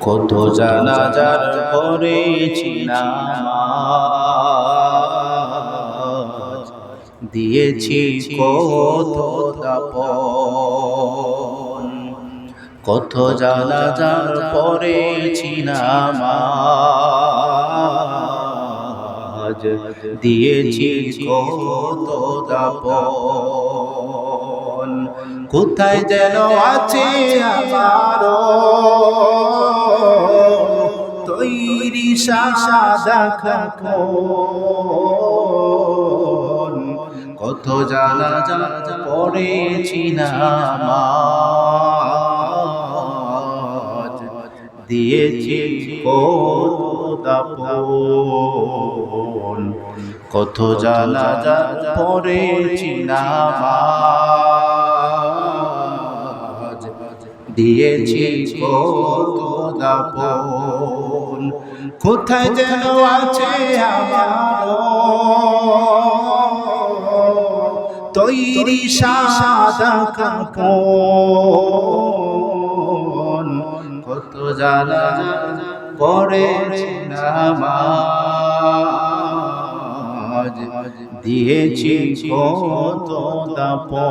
কত জানাজার পড়েছি নামাজ। দিয়েছি কত দাপন। কত জানাজার পড়েছি নামাজ। দিয়েছি কত দাপন। কোথায় যেন আছে আমারও তৈরি সাদা কত জানা জানা পড়েছি নামাজ দিয়েছি কত জানা জানা পড়েছি দিয়েছি দাপন কোথায় যেন আছে তৈরি সাদা কাপন কত জানা পড়েছি নামাজ। দিয়েছি কত দাপন